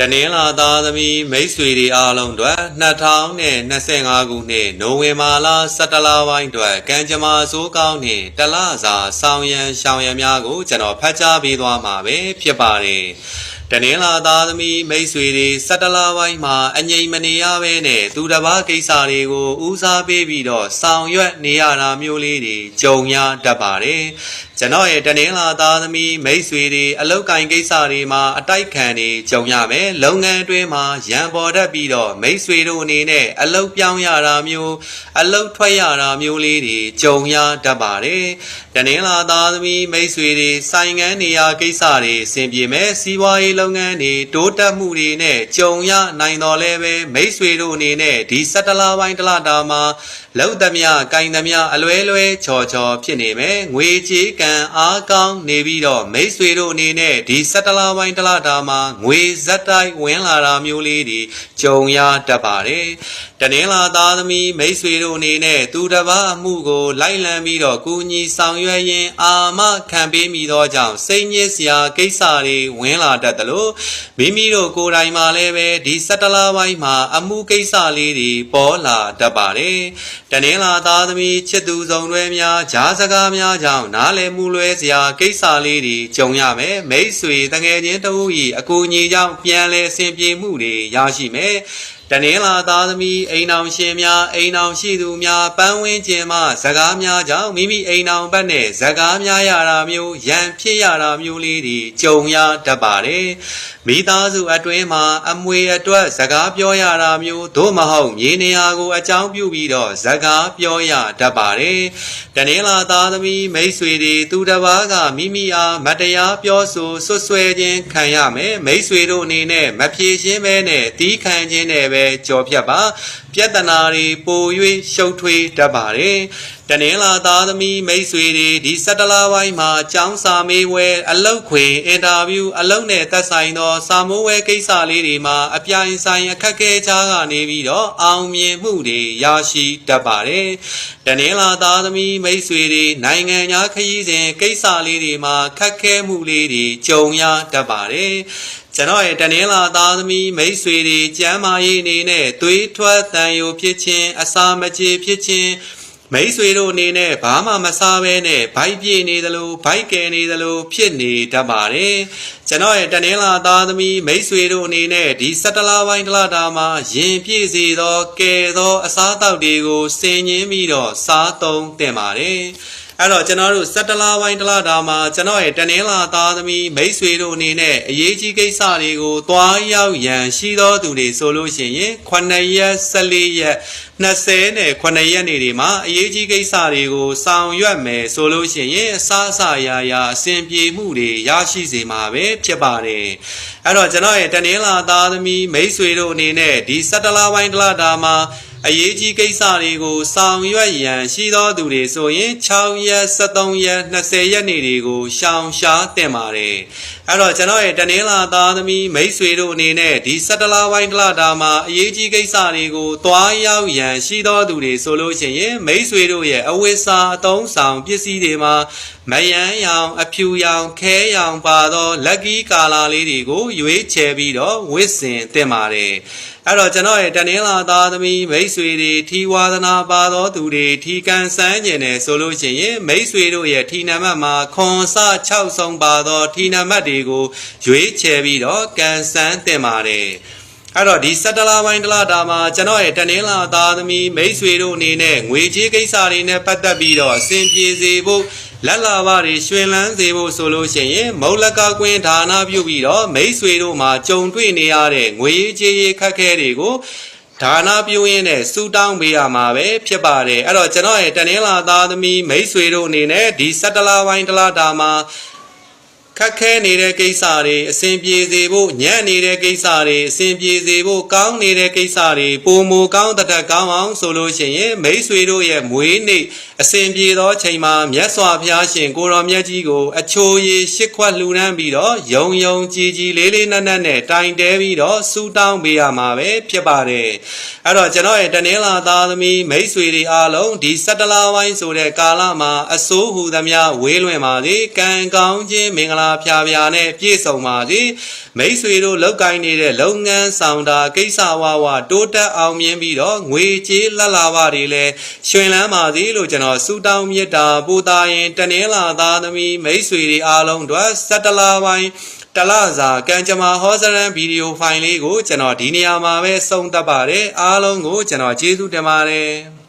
တနင်္လာသားသမီးမိတ်ဆွေတွေအားလုံးအတွက်2025ခုနှစ်နိုဝင်ဘာလ17လပိုင်းအတွက်ကံကြမ္မာစိုးကောင်းနှင့်တလစာဆောင်ရန်ရှောင်ရန်များကိုကျွန်တော်ဖတ်ကြားပေးသွားမှာပဲဖြစ်ပါတယ်တနင်္လာသားသမီးမိတ်ဆွေတွေ17လပိုင်းမှာအငြိမ်မနေရဘဲနဲ့သူတစ်ပါးကိစ္စတွေကိုဦးစားပေးပြီးတော့ဆောင်ရွက်နေရတာမျိုးလေးတွေကြုံရတတ်ပါတယ်ကျွန်တော်ရဲ့တနင်္လာသားသမီးမိတ်ဆွေတွေအလောက်ကင်ကိစ္စတွေမှာအတိုက်ခံတွေကြုံရမယ်လုပ်ငန်းအတွင်းမှာရန်ပေါ်တတ်ပြီးတော့မိတ်ဆွေတို့အနေနဲ့အလောက်ပြောင်းရတာမျိုး အလောက်ထွက်ရတာမျိုးလေးတွေကြုံရတတ်ပါတယ်တနင်္လာသားသမီးမိတ်ဆွေတွေဆိုင်ငန်းနေရာကိစ္စတွေအဆင်ပြေမယ်စီးပွားရေးလုပ်ငန်းတွေတိုးတက်မှုတွေနဲ့ကြုံရနိုင်တော်လဲပဲမိတ်ဆွေတို့အနေနဲ့ဒီ17လပိုင်းတစ်လတာမှာလောက်သမျှကင်သမျှအလွဲလွဲချော်ချော်ဖြစ်နေမယ်ငွေကြေးကံအားကောင်းနေပြီးတော့မိတ်ဆွေတို့အနေနဲ့ဒီ17လပိုင်းတစ်လတာမှာငွေဇက်တိုက်ဝင်လာတာမျိုးလေးတွေကြုံရတတ်ပါတယ်တနင်္လာသားသမီးမိတ်ဆွေတို့အနေနဲ့သူတစ်ပါးအမှုကိုလိုက်လံပြီးတော့ကူညီဆောင်ရွက်ရင်းအာမခံပေးမိသောကြောင့်စိတ်ညစ်စရာကိစ္စတွေဝင်လာတတ်တယ်လို့မိမိတို့ကိုယ်တိုင်မှလည်းပဲဒီ17လပိုင်းမှာအမှုကိစ္စလေးတွေပေါ်လာတတ်ပါတယ်တနင်္လာသားသမီးချစ်သူဆောင်တွဲများဂျားစကားများကြောင့်နားလည်မှုလွဲစရာကိစ္စလေးတွေကြုံရမယ်မိတ်ဆွေတငယ်ချင်းတဦးဤအကူအညီကြောင့်ပြန်လဲအဆင်ပြေမှုတွေရရှိမယ်တနင်္လာသားသမီးအိမ်အောင်ရှင်များအိမ်အောင်ရှိသူများပန်းဝင်းကျင်မှဇကားများကြောင့်မိမိအိမ်အောင်ဘက်နဲ့ဇကားများရတာမျိုးရန်ဖြစ်ရတာမျိုးလေးတွေကြုံရတတ်ပါတယ်မိသားစုအတွင်းမှာအမွေအတွက်ဇကားပြောရတာမျိုးသို့မဟုတ်မြေနေရာကိုအကြောင်းပြုပြီးတော့ဇကားပြောရတတ်ပါတယ်တနင်္လာသားသမီးမိတ်ဆွေတွေသူတစ်ပါးကမိမိအားမတရားပြောဆိုဆွဆွဲခြင်းခံရမယ်မိတ်ဆွေတို့အနေနဲ့မဖြေရှင်းဘဲနဲ့တီးခံခြင်းနဲ့ပဲကြော်ဖြတ်ပါပြဿနာတွေပို၍ရှုပ်ထွေးတတ်ပါတယ်တနင်္လာသားသမီးမိတ်ဆွေတွေဒီ17လပိုင်းမှာကျောင်းစာမေးပွဲအလုတ်ခွေအင်တာဗျူးအလုတ်နဲ့သက်ဆိုင်သောစာမိုးဝဲကိစ္စလေးတွေမှာအပြိုင်ဆိုင်အခက်အခဲချားကနေပြီးတော့အောင်မြင်မှုတွေရရှိတတ်ပါတယ်တနင်္လာသားသမီးမိတ်ဆွေတွေနိုင်ငံခြားခရီးစဉ်ကိစ္စလေးတွေမှာခက်ခဲမှုလေးတွေကြုံရတတ်ပါတယ်ကျွန်တော်ရဲ့တနင်္လာသားသမီးမိတ်ဆွေတွေကျမ်းမာရေးအနေနဲ့သွေးထွက်တန်ယိုဖြစ်ခြင်းအစာမကြေဖြစ်ခြင်း မိတ်ဆွေတို့အနေနဲ့ဘာမှမစားဘဲနဲ့ဘိုက်ပြေနေသလိုဘိုက်ကယ်နေသလိုဖြစ်နေတတ်ပါတယ်ကျွန်တော်ရဲ့တနင်္လာသားသမီးမိတ်ဆွေတို့အနေနဲ့ဒီ17လပိုင်းတလတာမှာရင်ပြည့်စေသောကယ်သောအစားအသောက်တွေကိုစင်ញင်းပြီးတော့စားသုံးတင်ပါတယ် အဲ့တော့ကျွန်တော်တို့17လပိုင်းတစ်လတာမှာကျွန်တော်ရဲ့တနင်္လာသားသမီးမိတ်ဆွေတို့အနေနဲ့အရေးကြီးကိစ္စတွေကိုတွားရောက်ရန်ရှိသောသူတွေဆိုလို့ရှိရင်9ရက်14ရက်20နဲ့9ရက်နေတွေမှာအရေးကြီးကိစ္စတွေကိုဆောင်ရွက်မယ်ဆိုလို့ရှိရင်အစားအစာရာရာအဆင်ပြေမှုတွေရရှိစေမှာပဲဖြစ်ပါတယ်အဲ့တော့ကျွန်တော်ရဲ့တနင်္လာသားသမီးမိတ်ဆွေတို့အနေနဲ့ဒီ17လပိုင်းတစ်လတာမှာ အရေးကြီးကိစ္စတွေကိုဆောင်ရွက်ရန်ရှိသောသူတွေဆိုရင်6ရက်73ရက်20ရက်နေတွေကိုရှောင်ရှားတင်ပါတယ်အဲ့တော့ကျွန်တော်ရဲ့တနင်္လာသားသမီးမိတ်ဆွေတို့အနေနဲ့ဒီ17လပိုင်းတစ်လတာမှာအရေးကြီးကိစ္စတွေကိုတွားရောက်ရန်ရှိသောသူတွေဆိုလို့ရှိရင်မိတ်ဆွေတို့ရဲ့အဝိစာအသုံးဆောင်ပစ္စည်းတွေမှာမယန်းရောင်အဖြူရောင်ခဲရောင်ပါသောလက်ကီးကာလာလေးတွေကိုရွေးချယ်ပြီးတော့ဝစ်စင်တင်ပါတယ်အဲ့တော့ကျွန်တော်ရဲ့တနင်္လာသားသမီးမိတ်ဆွေတွေထီဝါသနာပါသောသူတွေထီကန်ဆန်းကျင်တယ်ဆိုလို့ရှိရင်မိတ်ဆွေတို့ရဲ့ထီနံပါတ်မှာခွန်စ6ဆုံးပါသောထီနံပါတ်တွေကိုရွေးချယ်ပြီးတော့ကန်ဆန်းတင်ပါတယ်အဲ့တော့ဒီ17လပိုင်းတစ်လတာမှာကျွန်တော်ရဲ့တနင်္လာသားသမီးမိတ်ဆွေတို့အနေနဲ့ငွေကြေးကိစ္စတွေနဲ့ပတ်သက်ပြီးတော့အဆင်ပြေစေဖို့လက်လာပါတွေရွှင်လန်းစေဖို့ဆိုလို့ရှိရင်မௌလကကွင်းဌာနပြုပြီးတော့မိတ်ဆွေတို့မှာကြုံတွေ့နေရတဲ့ငွေကြေးခက်ခဲတွေကိုဒါနာပြုရင်းနဲ့စူတောင်းပေးရမှာပဲဖြစ်ပါတယ်အဲ့တော့ကျွန်တော်ရဲ့တနင်္လာသားသမီးမိတ်ဆွေတို့အနေနဲ့ဒီ17လပိုင်းတစ်လတာမှာ ခက်ခဲနေတဲ့ကိစ္စတွေအဆင်ပြေစေဖို့ညံ့နေတဲ့ကိစ္စတွေအဆင်ပြေစေဖို့ကောင်းနေတဲ့ကိစ္စတွေပုံမူကောင်းတတ်ကောင်းအောင်ဆိုလို့ရှိရင်မိတ်ဆွေတို့ရဲ့မွေးနေ့အစဉ်ပြေသောချိန်မှာမြတ်စွာဘုရားရှင်ကိုတော်မြတ်ကြီးကိုအချိုးရည်ရှစ်ခွက်လှူဒန်းပြီးတော့ယုံယုံကြည်ကြည်လေးလေးနက်နက်နဲ့တိုင်တဲပြီးတော့စူတောင်းပေးရမှာပဲဖြစ်ပါတယ်အဲ့တော့ကျွန်တော်ရဲ့တနင်္လာသားသမီးမိတ်ဆွေတွေအားလုံးဒီ17လပိုင်းဆိုတဲ့ကာလမှာအစိုးဟူသမျှဝေးလွင်ပါစေကံကောင်းခြင်းမင်္ဂလာသာဖျားဖျားနဲ့ပြည့်စုံပါစေမိတ်ဆွေတို့လောက်ကိုင်းနေတဲ့လုပ်ငန်းဆောင်တာကိစ္စဝါဝတိုးတက်အောင်မြင်ပြီးတော့ငွေကြေးလက်လာပါတွေလည်းရှင်လန်းပါစေလို့ကျွန်တော်ဆုတောင်းမေတ္တာပို့တာရင်တနင်္လာသားသမီးမိတ်ဆွေတွေအားလုံးအတွက်17လပိုင်းတလစာကံကြမ္မာဟောစရန်ဗီဒီယိုဖိုင်လေးကိုကျွန်တော်ဒီနေရာမှာပဲစုံသက်ပါတယ်အားလုံးကိုကျွန်တော်ကျေးဇူးတင်ပါတယ်